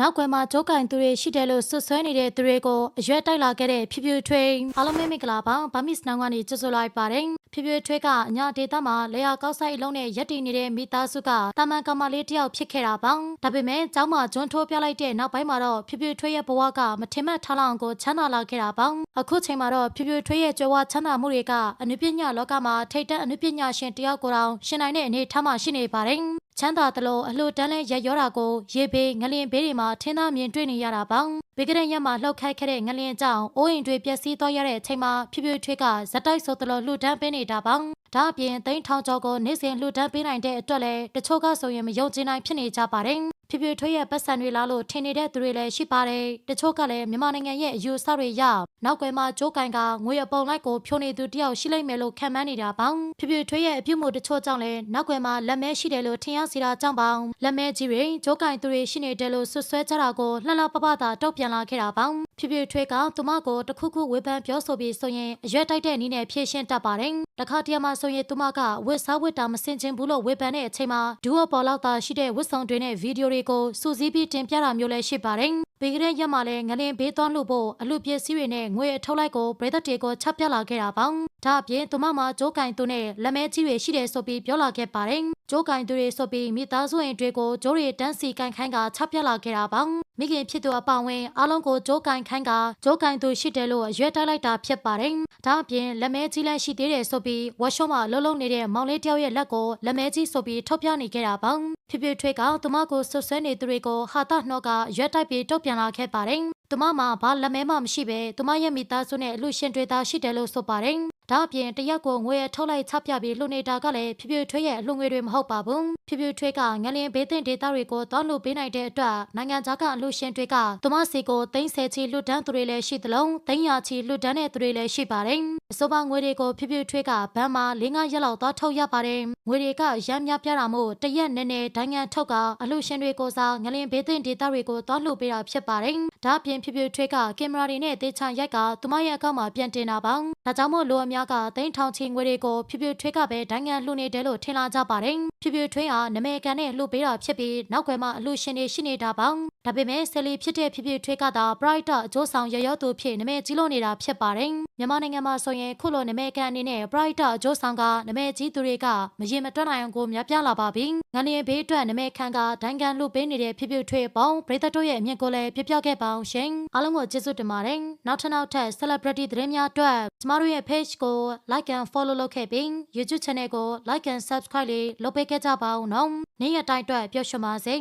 နောက်ကွယ်မှာကြိုးကင်သူတွေရှိတယ်လို့ဆွဆွဲနေတဲ့သူတွေကိုအရွက်တိုက်လာခဲ့တဲ့ဖြူဖြူထွေးအားလုံးပဲမင်္ဂလာပါဗမစ်နောင်ကနေကြိုဆိုလိုက်ပါတယ်ဖြူဖြူထွေးကအညာဒေတာမှာလေယာကောက်ဆိုင်အလုံးနဲ့ရက်တည်နေတဲ့မိသားစုကတာမန်ကမလေးတယောက်ဖြစ်ခဲ့တာပါဒါပေမဲ့ကျောင်းမှာဂျွန်းထိုးပြလိုက်တဲ့နောက်ပိုင်းမှာတော့ဖြူဖြူထွေးရဲ့ဘဝကမထင်မှတ်ထားလောက်အောင်ကိုချမ်းသာလာခဲ့တာပါအခုချိန်မှာတော့ဖြူဖြူထွေးရဲ့ကြွယ်ဝချမ်းသာမှုတွေကအနုပညာလောကမှာထိတ်တန့်အနုပညာရှင်တယောက်ကိုတောင်ရှင်နိုင်တဲ့အနေထားမှာရှိနေပါတယ်ချမ်းသာသလိုအလှတန်းလဲရက်ရောတာကိုရေဘေးငလျင်ဘေးတွေမှာထင်းသားမြင်တွေ့နေရတာပေါ့ဘေကရက်ရက်မှာလှုပ်ခိုက်ခဲ့တဲ့ငလျင်ကြောင့်အိုးအိမ်တွေပျက်စီးသွားရတဲ့အချိန်မှာဖြည်းဖြည်းထွေးကဇက်တိုက်ဆိုသလိုလှူဒန်းပေးနေတာပေါ့ဒါအပြင်သိန်းထောင်ကျော်ကိုနေ့စဉ်လှူဒန်းပေးနိုင်တဲ့အတွက်လည်းတချို့ကဆိုရင်မယုံကြည်နိုင်ဖြစ်နေကြပါတယ် ဖြည်းဖြည်းထွေးရဲ့ပတ်စံတွေလားလို့ထင်နေတဲ့သူတွေလည်းရှိပါတယ်တချို့ကလည်းမြန်မာနိုင်ငံရဲ့အယူအဆတွေရနောက်ကွယ်မှာကြိုးကင်ကငွေအပုံလိုက်ကိုဖြိုနေသူတယောက်ရှိလိမ့်မယ်လို့ခံမှန်းနေတာပေါ့ဖြည်းဖြည်းထွေးရဲ့အပြုမှုတချို့ကြောင့်လည်းနောက်ကွယ်မှာလက်မဲရှိတယ်လို့ထင်ရစီတာကြောင့်ပေါ့လက်မဲကြီးတွေကြိုးကင်သူတွေရှိနေတယ်လို့ဆွဆွဲကြတာကိုလှလှပပသာတုတ်ပြန်လာခဲ့တာပေါ့ဖြည်းဖြည်းထွေးကသူမကိုတခုခုဝေဖန်ပြောဆိုပြီးဆိုရင်အရွက်တိုက်တဲ့နည်းနဲ့ဖြည့်ရှင်းတတ်ပါတယ်တခါတည်းမှာဆိုရင်သူမကဝစ်စားဝစ်တာမစင်ချင်ဘူးလို့ဝေဖန်တဲ့အချိန်မှာဒူအပေါ်လောက်သာရှိတဲ့ဝစ်ဆောင်တွေနဲ့ဗီဒီယိုတွေကိုစူးစီးပြီးတင်ပြတာမျိုးလည်းရှိပါတယ်။ဘေကရက်ရက်မှာလည်းငလင်ဘေးသွားလို့ဖို့အလူပစ္စည်းတွေနဲ့ငွေအထုတ်လိုက်ကိုပရိသတ်တွေကိုချက်ပြလာခဲ့တာပေါ့။ဒါအပြင်သူမမှာကြိုးကင်သူနဲ့လက်မဲကြီးတွေရှိတယ်ဆိုပြီးပြောလာခဲ့ပါတယ်။ ကြိုးကင်သူတွေဆိုပြီးမိသားစုဝင်တွေကိုကြိုးတွေတန်းစီကင်ခိုင်းကချက်ပြလာခဲ့တာပေါ့။မိခင်ဖြစ်သူအပောင်ဝင်အားလုံးကိုကြိုးကင်ခိုင်းကကြိုးကင်သူရှိတယ်လို့အရွက်တိုက်လိုက်တာဖြစ်ပါတယ်။ဒါအပြင်လက်မဲကြီးလည်းရှိသေးတယ်ဆိုပြီးဝါရှော့မှာလှုပ်လှုပ်နေတဲ့မောင်လေးတယောက်ရဲ့လက်ကိုလက်မဲကြီးဆိုပြီးထုတ်ပြနေခဲ့တာပေါ့။ဖြစ်ဖြစ်ထွေးကသူမကိုဆွဆွဲနေသူတွေကိုဟာတာနှော့ကရွက်တိုက်ပြီးတုတ်ပြန်လာခဲ့ပါတယ်။သူမမှာဘာလက်မဲမှမရှိပဲသူမရဲ့မိသားစုနဲ့အလူရှင်တွေသာရှိတယ်လို့ဆိုပါတယ်။ ဒါအပြင်တရက်ကိုငွေရထုတ်လိုက်ချပြပြီးလှူနေတာကလည်းဖြည်းဖြည်းထွေးရဲ့အလှငွေတွေမဟုတ်ပါဘူးဖြည်းဖြည်းထွေးကငလျင်ဘေးသင့်ဒေသတွေကိုသွားလှူပေးနိုင်တဲ့အတွက်နိုင်ငံခြားကအလှရှင်တွေကသူမစီကိုသိန်းဆယ်ချီလှူဒန်းသူတွေလည်းရှိသလိုသိန်းရာချီလှူဒန်းတဲ့သူတွေလည်းရှိပါတယ် အဆိုပါငွေတွေကိုဖြည်းဖြည်းထွေးကဘဏ်မှာ၄-၅ရက်လောက်သွားထုတ်ရပါတယ်ငွေတွေကရမ်းများပြတာမို့တရက်နည်းနည်းဒိုင်းငံထုတ်ကအလှရှင်တွေကိုစားငလျင်ဘေးသင့်ဒေသတွေကိုသွားလှူပေးတာဖြစ်ပါတယ်ဒါအပြင်ဖြည်းဖြည်းထွေးကကင်မရာတွေနဲ့တေချာရိုက်ကသူမရဲ့အကောင့်မှာပြန်တင်တာပါဒါကြောင့်မို့လူအများကသိန်းထောင်ချီငွေတွေကိုဖြူဖြူထွေးကပဲဒိုင်းငံလှူနေတယ်လို့ထင်လာကြပါတယ်ဖြူဖြူထွေးဟာနမဲကန်နဲ့လှူပေးတာဖြစ်ပြီးနောက်ွယ်မှာအလှရှင်တွေရှိနေတာပါဒါပေမဲ့ဆယ်လီဖြစ်တဲ့ဖြူဖြူထွေးကသာ bright အကျိုးဆောင်ရရောသူဖြစ်နမဲကြီးလို့နေတာဖြစ်ပါတယ်မြန်မာနိုင်ငံမှာဆိုရင်ခုလိုနမဲကန်အနေနဲ့ bright အကျိုးဆောင်ကနမဲကြီးသူတွေကမရင်မတွက်နိုင်အောင်ကိုများပြလာပါပြီငလျင်ဘေးအတွက်နမဲခန်ကဒိုင်းကန်လှူပေးနေတဲ့ဖြူဖြူထွေးပေါင်းပရိသတ်တို့ရဲ့အမြင်ကိုလည်းပြပြခဲ့ပါအောင်ရှင်အားလုံးကိုကျေးဇူးတင်ပါတယ်နောက်ထပ်နောက်ထပ် celebrity သတင်းများအတွက်ကျမတို့ရဲ့ page ကို like and follow လုပ်ခဲ့ပြီး YouTube channel ကို like and subscribe လေးလုပ်ပေးခဲ့ကြပါဦးနော်နေ့ရက်တိုင်းအတွက်ပျော်ရွှင်ပါစေ